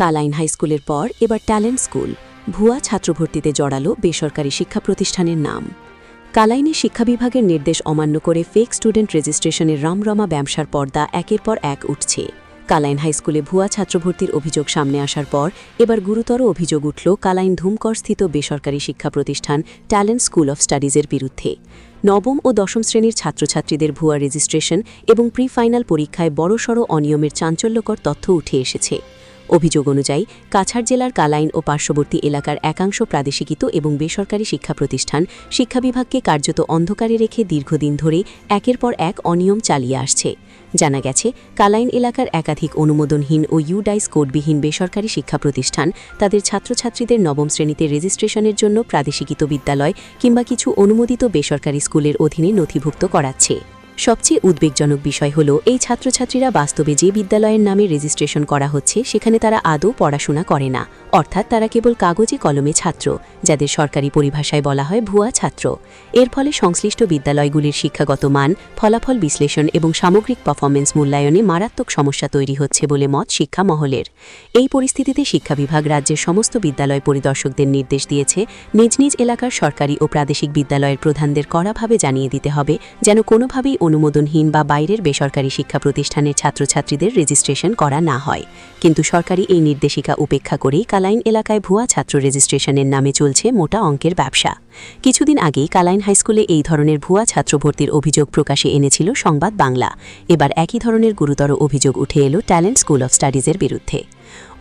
Kalain high স্কুলের পর এবার ট্যালেন্ট স্কুল। ভুয়া ছাত্রভর্তিতে জড়ালো বেসরকারি শিক্ষা প্রতিষ্ঠানের নাম। কালাইনে শিক্ষা বিভাগের নির্দেশ অমান্য করে ফেক স্টুডেন্ট রেজিস্ট্রেশনের রামরমা ব্যবসার পর্দা একের পর এক উঠছে। কালাইন হাই স্কুলে ভুয়া ছাত্রভর্তির অভিযোগ সামনে আসার পর এবার গুরুতর অভিযোগ উঠল কালাইন ধুমকরস্থিত বেসরকারি শিক্ষা প্রতিষ্ঠান ট্যালেন্ট স্কুল অফ স্টাডিজের বিরুদ্ধে। নবম ও দশম শ্রেণির ছাত্রছাত্রীদের ভুয়া রেজিস্ট্রেশন এবং প্রি ফাইনাল পরীক্ষায় বড়সড় অনিয়মের চাঞ্চল্যকর তথ্য উঠে এসেছে। অভিযোগ অনুযায়ী, কাছাড় জেলার কালাইন ও পার্শ্ববর্তী এলাকার একাংশ প্রাদেশিকিত এবং বেসরকারি শিক্ষা প্রতিষ্ঠান শিক্ষা বিভাগকে কার্যত অন্ধকারে রেখে দীর্ঘদিন ধরে একের পর এক অনিয়ম চালিয়ে আসছে। জানা গেছে, কালাইন এলাকার একাধিক অনুমোদনহীন ও ইউডাইস কোডবিহীন বেসরকারি শিক্ষা প্রতিষ্ঠান তাদের ছাত্রছাত্রীদের নবম শ্রেণীতে রেজিস্ট্রেশনের জন্য প্রাদেশিকিত বিদ্যালয় কিংবা কিছু অনুমোদিত বেসরকারি স্কুলের অধীনে নথিভুক্ত করাচ্ছে। সবচেয়ে উদ্বেগজনক বিষয় হল, এই ছাত্রছাত্রীরা বাস্তবে যে বিদ্যালয়ের নামে রেজিস্ট্রেশন করা হচ্ছে, সেখানে তারা আদৌ পড়াশোনা করে না। অর্থাৎ তারা কেবল কাগজে কলমে ছাত্র, যাদের সরকারি পরিভাষায় বলা হয় ভুয়া ছাত্র। এর ফলে সংশ্লিষ্ট বিদ্যালয়গুলির শিক্ষাগত মান, ফলাফল বিশ্লেষণ এবং সামগ্রিক পারফরমেন্স মূল্যায়নে মারাত্মক সমস্যা তৈরি হচ্ছে বলে মত শিক্ষা মহলের। এই পরিস্থিতিতে শিক্ষা বিভাগ রাজ্যের সমস্ত বিদ্যালয় পরিদর্শকদের নির্দেশ দিয়েছে, নিজ নিজ এলাকার সরকারি ও প্রাদেশিক বিদ্যালয়ের প্রধানদের কড়াভাবে জানিয়ে দিতে হবে, যেন কোনোভাবেই অনুমোদনহীন বা বাইরের বেসরকারি শিক্ষা প্রতিষ্ঠানের ছাত্রছাত্রীদের রেজিস্ট্রেশন করা না হয়। কিন্তু সরকারি এই নির্দেশিকা উপেক্ষা করেই কালাইন এলাকায় ভুয়া ছাত্র রেজিস্ট্রেশনের নামে চলছে মোটা অঙ্কের ব্যবসা। কিছুদিন আগেই কালাইন হাইস্কুলে এই ধরনের ভুয়া ছাত্র ভর্তির অভিযোগ প্রকাশে এনেছিল সংবাদ বাংলা। এবার একই ধরনের গুরুতর অভিযোগ উঠে এলো ট্যালেন্ট স্কুল অফ স্টাডিজের বিরুদ্ধে।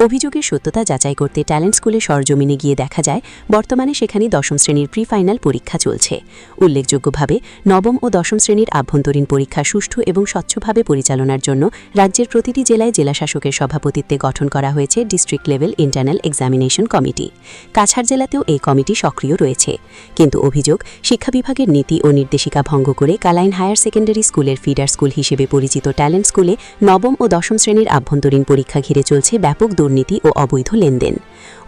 অভিযোগের সত্যতা যাচাই করতে ট্যালেন্ট স্কুলে সরজমিনে গিয়ে দেখা যায়, বর্তমানে সেখানে দশম শ্রেণির প্রি ফাইনাল পরীক্ষা চলছে। উল্লেখযোগ্যভাবে, নবম ও দশম শ্রেণির আভ্যন্তরীণ পরীক্ষা সুষ্ঠু এবং স্বচ্ছভাবে পরিচালনার জন্য রাজ্যের প্রতিটি জেলায় জেলাশাসকের সভাপতিত্বে গঠন করা হয়েছে district level internal examination committee. Cachar জেলাতেও এই কমিটি সক্রিয় রয়েছে। কিন্তু অভিযোগ, শিক্ষা বিভাগের নীতি ও নির্দেশিকা ভঙ্গ করে কালাইন হায়ার সেকেন্ডারি স্কুলের ফিডার স্কুল হিসেবে পরিচিত ট্যালেন্ট স্কুলে নবম ও দশম শ্রেণির আভ্যন্তরীণ পরীক্ষা ঘিরে চলছে ব্যাপক দুর্নীতি ও অবৈধ লেনদেন।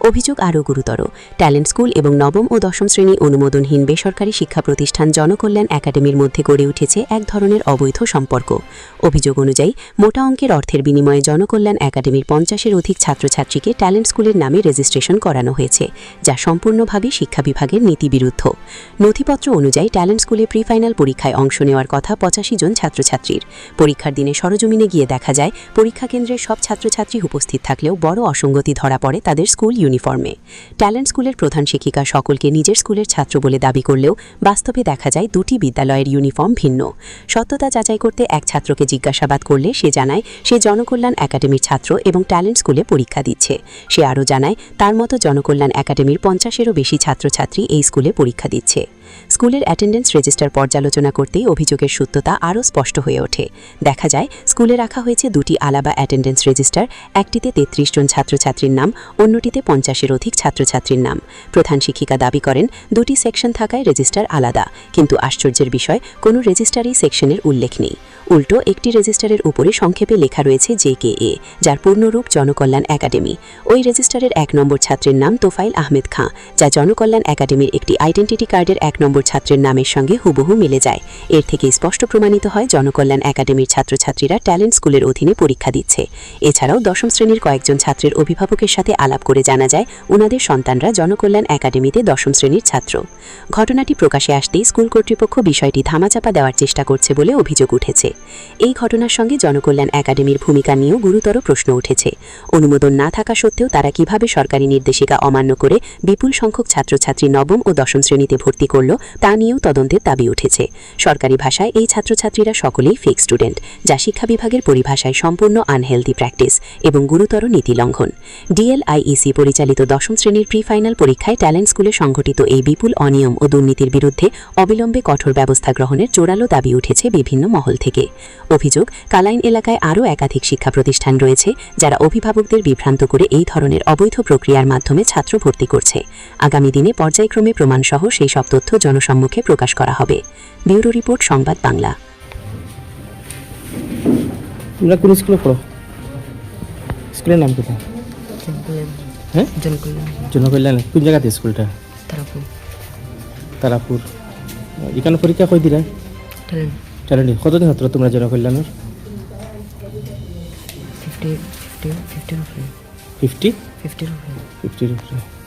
অভিযোগ আরও গুরুতর। ট্যালেন্ট স্কুল এবং নবম ও দশম শ্রেণি অনুমোদনহীন বেসরকারি শিক্ষা প্রতিষ্ঠান জনকল্যাণ একাডেমির মধ্যে গড়ে উঠেছে এক ধরনের অবৈধ সম্পর্ক। অভিযোগ অনুযায়ী, মোটা অঙ্কের অর্থের বিনিময়ে জনকল্যাণ একাডেমির পঞ্চাশের অধিক ছাত্রছাত্রীকে ট্যালেন্ট স্কুলের নামে রেজিস্ট্রেশন করানো হয়েছে, যা সম্পূর্ণভাবে শিক্ষা বিভাগের নীতিবিরুদ্ধ। নথিপত্র অনুযায়ী, ট্যালেন্ট স্কুলে প্রি ফাইনাল পরীক্ষায় অংশ নেওয়ার কথা পঁচাশি জন ছাত্রছাত্রীর। পরীক্ষার দিনে সরজমিনে গিয়ে দেখা যায়, পরীক্ষা কেন্দ্রের সব ছাত্রছাত্রী উপস্থিত থাকলেও বড় অসঙ্গতি ধরা পড়ে তাদের স্কুল ইউনিফর্মে। ট্যালেন্ট স্কুলের প্রধান শিক্ষিকা সকলকে নিজের স্কুলের ছাত্র বলে দাবি করলেও বাস্তবে দেখা যায় দুটি বিদ্যালয়ের ইউনিফর্ম ভিন্ন। সত্যতা যাচাই করতে এক ছাত্রকে জিজ্ঞাসাবাদ করলে সে জানায়, সে জনকল্যাণ একাডেমির ছাত্র এবং ট্যালেন্ট স্কুলে পরীক্ষা দিচ্ছে। সে আরও জানায়, তার মতো জনকল্যাণ একাডেমির পঞ্চাশেরও বেশি ছাত্রছাত্রী এই স্কুলে পরীক্ষা দিচ্ছে। স্কুলের অ্যাটেন্ডেন্স রেজিস্টার পর্যালোচনা করতেই অভিযোগের সত্যতা আরও স্পষ্ট হয়ে ওঠে। দেখা যায়, স্কুলে রাখা হয়েছে দুটি আলাদা অ্যাটেন্ডেন্স রেজিস্টার, একটিতে তেত্রিশ জন ছাত্রছাত্রীর নাম, অন্যটিতে পঞ্চাশের অধিক ছাত্রছাত্রীর নাম। প্রধান শিক্ষিকা দাবি করেন, দুটি সেকশন থাকায় রেজিস্টার আলাদা, কিন্তু আশ্চর্যের বিষয়, কোনো রেজিস্টারই সেকশনের উল্লেখ নেই। উল্টো, একটি রেজিস্টারের উপরে সংক্ষেপে লেখা রয়েছে জে কে এ, যার পূর্ণরূপ জনকল্যাণ একাডেমি। ওই রেজিস্টারের এক নম্বর ছাত্রের নাম তোফাইল আহমেদ খাঁ, যা জনকল্যাণ একাডেমির একটি আইডেন্টিটি কার্ডের এক নম্বর ছাত্রের নামের সঙ্গে হুবহু মিলে যায়। এর থেকে স্পষ্ট প্রমাণিত হয়, জনকল্যাণ একাডেমির ছাত্রছাত্রীরা ট্যালেন্ট স্কুলের অধীনে পরীক্ষা দিচ্ছে। এছাড়াও দশম শ্রেণির কয়েকজন ছাত্রের অভিভাবকের সাথে আলাপ করে জানা যায় ওনাদের সন্তানরা জনকল্যাণ একাডেমিতে দশম শ্রেণির ছাত্র। ঘটনাটি প্রকাশে আসতেই স্কুল কর্তৃপক্ষ বিষয়টি ধামাচাপা দেওয়ার চেষ্টা করছে বলে অভিযোগ উঠেছে। এই ঘটনার সঙ্গে জনকল্যাণ একাডেমির ভূমিকা নিয়েও গুরুতর প্রশ্ন উঠেছে। অনুমোদন না থাকা সত্ত্বেও তারা কীভাবে সরকারি নির্দেশিকা অমান্য করে বিপুল সংখ্যক ছাত্রছাত্রী নবম ও দশম শ্রেণীতে ভর্তি করল তা নিয়েও তদন্তের দাবি উঠেছে। সরকারি ভাষায় এই ছাত্রছাত্রীরা সকলেই ফেক স্টুডেন্ট যা শিক্ষা বিভাগের পরিভাষায় সম্পূর্ণ আনহেলদি প্র্যাকটিস এবং গুরুতর নীতি লঙ্ঘন। ডিএলআইইসি পরিচালিত দশম শ্রেণির প্রি ফাইনাল পরীক্ষায় ট্যালেন্ট স্কুলে সংঘটিত এই বিপুল অনিয়ম ও দুর্নীতির বিরুদ্ধে অবিলম্বে কঠোর ব্যবস্থা গ্রহণের জোরালো দাবি উঠেছে বিভিন্ন মহল থেকে। অভিযোগ, কালাইন এলাকায় আরও একাধিক শিক্ষা প্রতিষ্ঠান রয়েছে, যারা অভিভাবকদের বিভ্রান্ত করে এই ধরনের অবৈধ প্রক্রিয়ার মাধ্যমে ছাত্র ভর্তি করছে। আগামী দিনে পর্যায়ক্রমে প্রমাণসহ সেই সব তথ্য জনসম্মুখে প্রকাশ করা হবে। ব্যুরো রিপোর্ট সংবাদ বাংলা। তোমরা কোন স্কুলে পড়ো? স্কুলের নাম কোথায়? জনকল্যাণ হ্যাঁ? জনকল্যাণ। জনকল্যাণ কোন জায়গাতে স্কুলটা? তারাপুর। তারাপুর। এখানে পরীক্ষা কই দিলা? ট্যালেন্ট ছাত্র তোমরা জনকল্যাণের? ফিফটি ফিফটি ফিফটির উপরে। ফিফটি? ফিফটির উপরে। ফিফটির উপরে।